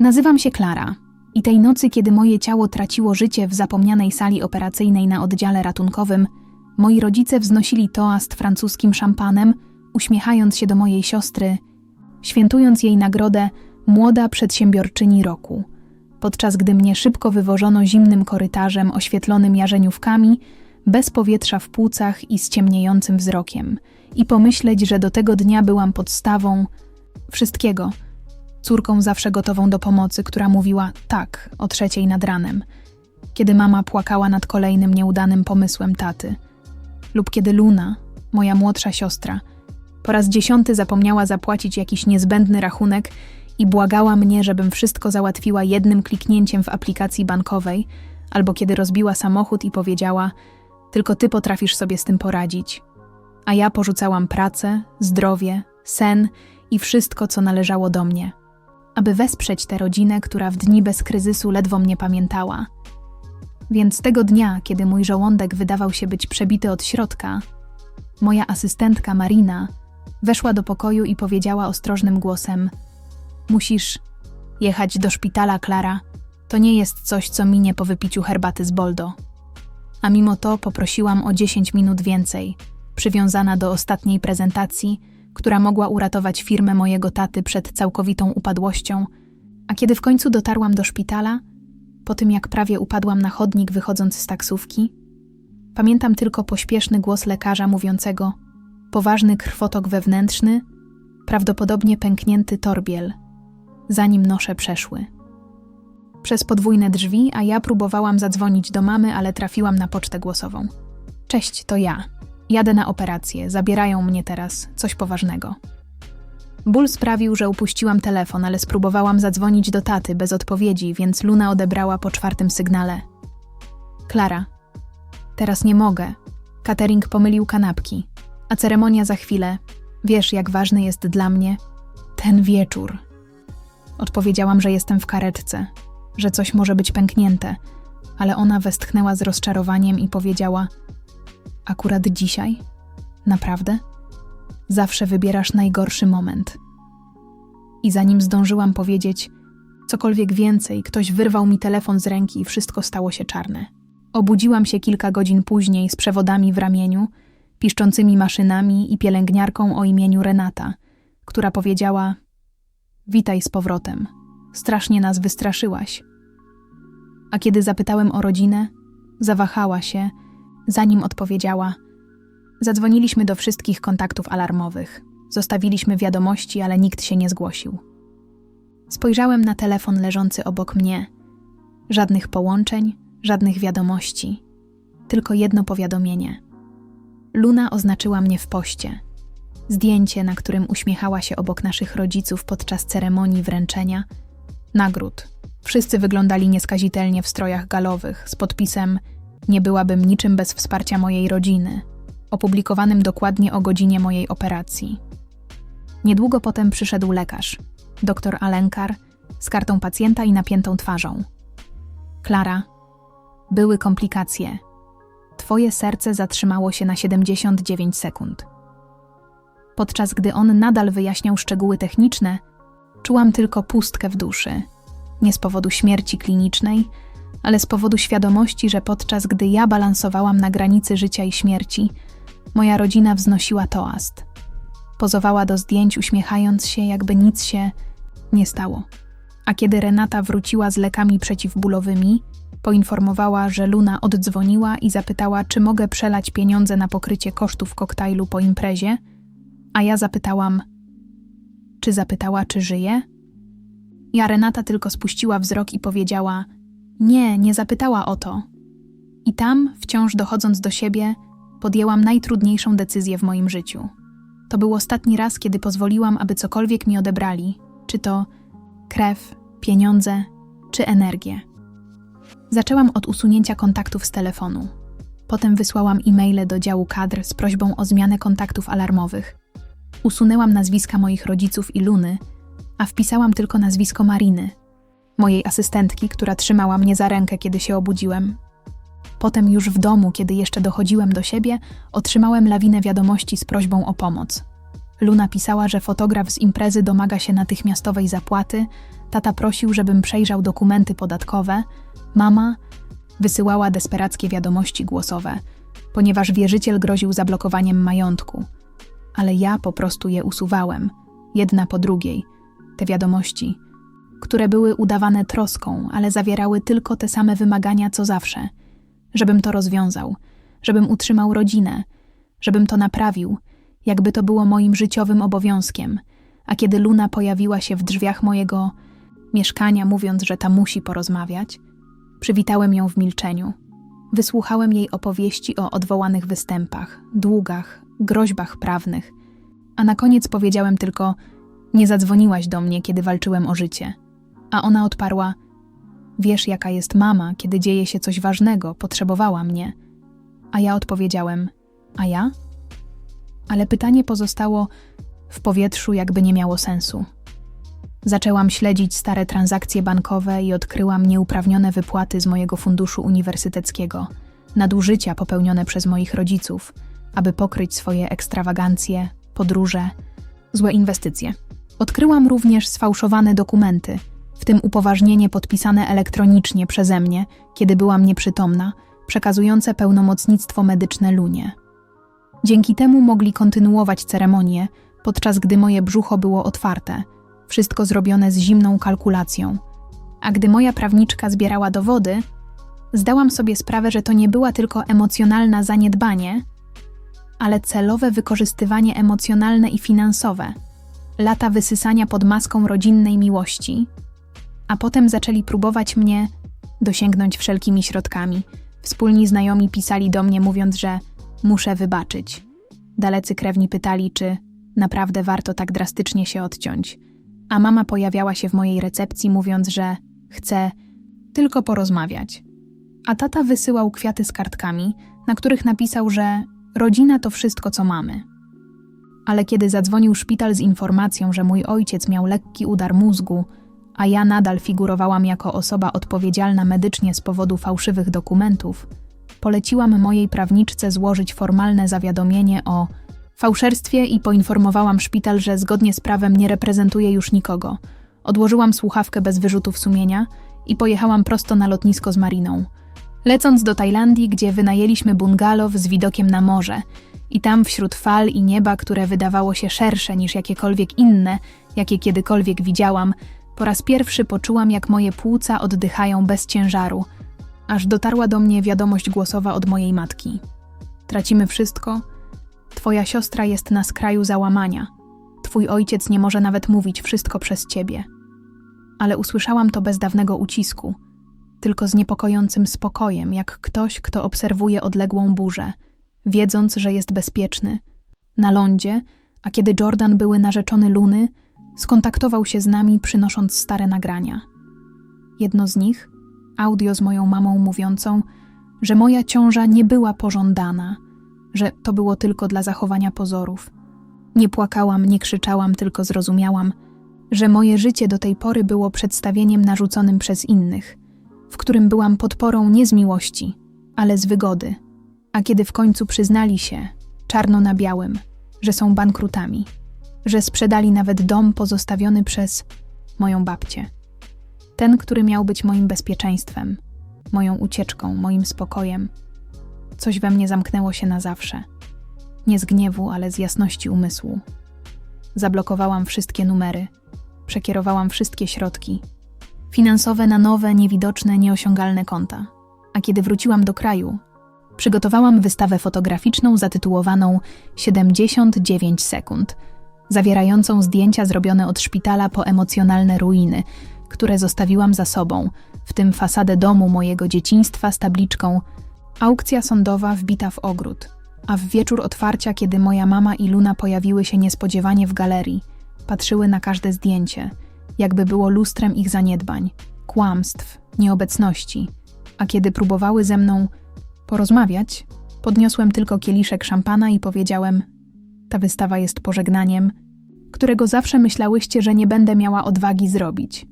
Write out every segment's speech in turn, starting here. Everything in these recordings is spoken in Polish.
Nazywam się Klara i tej nocy, kiedy moje ciało traciło życie w zapomnianej sali operacyjnej na oddziale ratunkowym, moi rodzice wznosili toast francuskim szampanem, uśmiechając się do mojej siostry, świętując jej nagrodę Młoda Przedsiębiorczyni Roku. Podczas gdy mnie szybko wywożono zimnym korytarzem oświetlonym jarzeniówkami, bez powietrza w płucach i z ciemniejącym wzrokiem. I pomyśleć, że do tego dnia byłam podstawą wszystkiego – córką zawsze gotową do pomocy, która mówiła tak o trzeciej nad ranem, kiedy mama płakała nad kolejnym nieudanym pomysłem taty, lub kiedy Luna, moja młodsza siostra, po raz dziesiąty zapomniała zapłacić jakiś niezbędny rachunek i błagała mnie, żebym wszystko załatwiła jednym kliknięciem w aplikacji bankowej, albo kiedy rozbiła samochód i powiedziała: Tylko ty potrafisz sobie z tym poradzić. A ja porzucałam pracę, zdrowie, sen i wszystko, co należało do mnie aby wesprzeć tę rodzinę, która w dni bez kryzysu ledwo mnie pamiętała. Więc tego dnia, kiedy mój żołądek wydawał się być przebity od środka, moja asystentka Marina weszła do pokoju i powiedziała ostrożnym głosem: Musisz jechać do szpitala, Klara. To nie jest coś, co minie po wypiciu herbaty z Boldo. A mimo to poprosiłam o 10 minut więcej, przywiązana do ostatniej prezentacji która mogła uratować firmę mojego taty przed całkowitą upadłością, a kiedy w końcu dotarłam do szpitala, po tym jak prawie upadłam na chodnik wychodząc z taksówki, pamiętam tylko pośpieszny głos lekarza mówiącego: poważny krwotok wewnętrzny, prawdopodobnie pęknięty torbiel, zanim nosze przeszły. Przez podwójne drzwi, a ja próbowałam zadzwonić do mamy, ale trafiłam na pocztę głosową. Cześć, to ja. Jadę na operację, zabierają mnie teraz, coś poważnego. Ból sprawił, że upuściłam telefon, ale spróbowałam zadzwonić do taty bez odpowiedzi, więc Luna odebrała po czwartym sygnale. Klara, teraz nie mogę. Catering pomylił kanapki, a ceremonia za chwilę. Wiesz, jak ważny jest dla mnie ten wieczór. Odpowiedziałam, że jestem w karetce, że coś może być pęknięte, ale ona westchnęła z rozczarowaniem i powiedziała – Akurat dzisiaj? Naprawdę? Zawsze wybierasz najgorszy moment. I zanim zdążyłam powiedzieć cokolwiek więcej, ktoś wyrwał mi telefon z ręki i wszystko stało się czarne. Obudziłam się kilka godzin później z przewodami w ramieniu, piszczącymi maszynami i pielęgniarką o imieniu Renata, która powiedziała: Witaj z powrotem. Strasznie nas wystraszyłaś. A kiedy zapytałem o rodzinę, zawahała się Zanim odpowiedziała, zadzwoniliśmy do wszystkich kontaktów alarmowych. Zostawiliśmy wiadomości, ale nikt się nie zgłosił. Spojrzałem na telefon leżący obok mnie. Żadnych połączeń, żadnych wiadomości, tylko jedno powiadomienie. Luna oznaczyła mnie w poście. Zdjęcie, na którym uśmiechała się obok naszych rodziców podczas ceremonii wręczenia nagród. Wszyscy wyglądali nieskazitelnie w strojach galowych z podpisem nie byłabym niczym bez wsparcia mojej rodziny, opublikowanym dokładnie o godzinie mojej operacji. Niedługo potem przyszedł lekarz, dr Alenkar, z kartą pacjenta i napiętą twarzą. Klara, były komplikacje. Twoje serce zatrzymało się na 79 sekund. Podczas gdy on nadal wyjaśniał szczegóły techniczne, czułam tylko pustkę w duszy. Nie z powodu śmierci klinicznej, ale z powodu świadomości, że podczas gdy ja balansowałam na granicy życia i śmierci, moja rodzina wznosiła toast. Pozowała do zdjęć, uśmiechając się, jakby nic się nie stało. A kiedy Renata wróciła z lekami przeciwbólowymi, poinformowała, że Luna oddzwoniła i zapytała, czy mogę przelać pieniądze na pokrycie kosztów koktajlu po imprezie, a ja zapytałam, czy zapytała, czy żyje? Ja Renata tylko spuściła wzrok i powiedziała – nie, nie zapytała o to. I tam, wciąż dochodząc do siebie, podjęłam najtrudniejszą decyzję w moim życiu. To był ostatni raz, kiedy pozwoliłam, aby cokolwiek mi odebrali, czy to krew, pieniądze, czy energię. Zaczęłam od usunięcia kontaktów z telefonu. Potem wysłałam e-maile do działu kadr z prośbą o zmianę kontaktów alarmowych. Usunęłam nazwiska moich rodziców i Luny, a wpisałam tylko nazwisko Mariny, mojej asystentki, która trzymała mnie za rękę, kiedy się obudziłem. Potem już w domu, kiedy jeszcze dochodziłem do siebie, otrzymałem lawinę wiadomości z prośbą o pomoc. Luna pisała, że fotograf z imprezy domaga się natychmiastowej zapłaty, Tata prosił, żebym przejrzał dokumenty podatkowe. Mama wysyłała desperackie wiadomości głosowe, ponieważ wierzyciel groził zablokowaniem majątku. Ale ja po prostu je usuwałem, jedna po drugiej. Te wiadomości, które były udawane troską, ale zawierały tylko te same wymagania co zawsze. Żebym to rozwiązał, żebym utrzymał rodzinę, żebym to naprawił, jakby to było moim życiowym obowiązkiem. A kiedy Luna pojawiła się w drzwiach mojego mieszkania, mówiąc, że ta musi porozmawiać, przywitałem ją w milczeniu. Wysłuchałem jej opowieści o odwołanych występach, długach, groźbach prawnych, a na koniec powiedziałem tylko: Nie zadzwoniłaś do mnie, kiedy walczyłem o życie. A ona odparła: Wiesz, jaka jest mama, kiedy dzieje się coś ważnego, potrzebowała mnie. A ja odpowiedziałem: A ja? Ale pytanie pozostało w powietrzu, jakby nie miało sensu. Zaczęłam śledzić stare transakcje bankowe i odkryłam nieuprawnione wypłaty z mojego funduszu uniwersyteckiego, nadużycia popełnione przez moich rodziców, aby pokryć swoje ekstrawagancje, podróże, złe inwestycje. Odkryłam również sfałszowane dokumenty, w tym upoważnienie podpisane elektronicznie przeze mnie, kiedy byłam nieprzytomna, przekazujące pełnomocnictwo medyczne Lunie. Dzięki temu mogli kontynuować ceremonię, podczas gdy moje brzucho było otwarte, wszystko zrobione z zimną kalkulacją. A gdy moja prawniczka zbierała dowody, zdałam sobie sprawę, że to nie była tylko emocjonalna zaniedbanie, ale celowe wykorzystywanie emocjonalne i finansowe, lata wysysania pod maską rodzinnej miłości, a potem zaczęli próbować mnie dosięgnąć wszelkimi środkami. Wspólni znajomi pisali do mnie, mówiąc, że muszę wybaczyć. Dalecy krewni pytali, czy naprawdę warto tak drastycznie się odciąć. A mama pojawiała się w mojej recepcji, mówiąc, że chce tylko porozmawiać. A tata wysyłał kwiaty z kartkami, na których napisał, że rodzina to wszystko, co mamy. Ale kiedy zadzwonił szpital z informacją, że mój ojciec miał lekki udar mózgu, a ja nadal figurowałam jako osoba odpowiedzialna medycznie z powodu fałszywych dokumentów, poleciłam mojej prawniczce złożyć formalne zawiadomienie o fałszerstwie i poinformowałam szpital, że zgodnie z prawem nie reprezentuję już nikogo. Odłożyłam słuchawkę bez wyrzutów sumienia i pojechałam prosto na lotnisko z Mariną. Lecąc do Tajlandii, gdzie wynajęliśmy bungalow z widokiem na morze, i tam wśród fal i nieba, które wydawało się szersze niż jakiekolwiek inne, jakie kiedykolwiek widziałam, po raz pierwszy poczułam, jak moje płuca oddychają bez ciężaru, aż dotarła do mnie wiadomość głosowa od mojej matki. Tracimy wszystko. Twoja siostra jest na skraju załamania. Twój ojciec nie może nawet mówić wszystko przez ciebie. Ale usłyszałam to bez dawnego ucisku, tylko z niepokojącym spokojem, jak ktoś, kto obserwuje odległą burzę, wiedząc, że jest bezpieczny. Na lądzie, a kiedy Jordan były narzeczony Luny, skontaktował się z nami, przynosząc stare nagrania. Jedno z nich, audio z moją mamą mówiącą, że moja ciąża nie była pożądana, że to było tylko dla zachowania pozorów. Nie płakałam, nie krzyczałam, tylko zrozumiałam, że moje życie do tej pory było przedstawieniem narzuconym przez innych, w którym byłam podporą nie z miłości, ale z wygody. A kiedy w końcu przyznali się, czarno na białym, że są bankrutami, że sprzedali nawet dom pozostawiony przez moją babcię. Ten, który miał być moim bezpieczeństwem, moją ucieczką, moim spokojem. Coś we mnie zamknęło się na zawsze. Nie z gniewu, ale z jasności umysłu. Zablokowałam wszystkie numery, przekierowałam wszystkie środki finansowe na nowe, niewidoczne, nieosiągalne konta. A kiedy wróciłam do kraju, przygotowałam wystawę fotograficzną zatytułowaną 79 sekund, zawierającą zdjęcia zrobione od szpitala po emocjonalne ruiny, które zostawiłam za sobą, w tym fasadę domu mojego dzieciństwa z tabliczką Aukcja sądowa wbita w ogród. A w wieczór otwarcia, kiedy moja mama i Luna pojawiły się niespodziewanie w galerii, patrzyły na każde zdjęcie, jakby było lustrem ich zaniedbań, kłamstw, nieobecności. A kiedy próbowały ze mną porozmawiać, podniosłem tylko kieliszek szampana i powiedziałem: Ta wystawa jest pożegnaniem, którego zawsze myślałyście, że nie będę miała odwagi zrobić.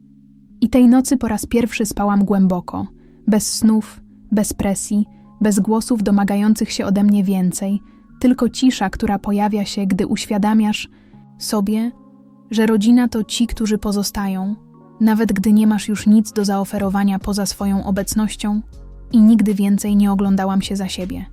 I tej nocy po raz pierwszy spałam głęboko, bez snów, bez presji, bez głosów domagających się ode mnie więcej, tylko cisza, która pojawia się, gdy uświadamiasz sobie, że rodzina to ci, którzy pozostają, nawet gdy nie masz już nic do zaoferowania poza swoją obecnością, i nigdy więcej nie oglądałam się za siebie.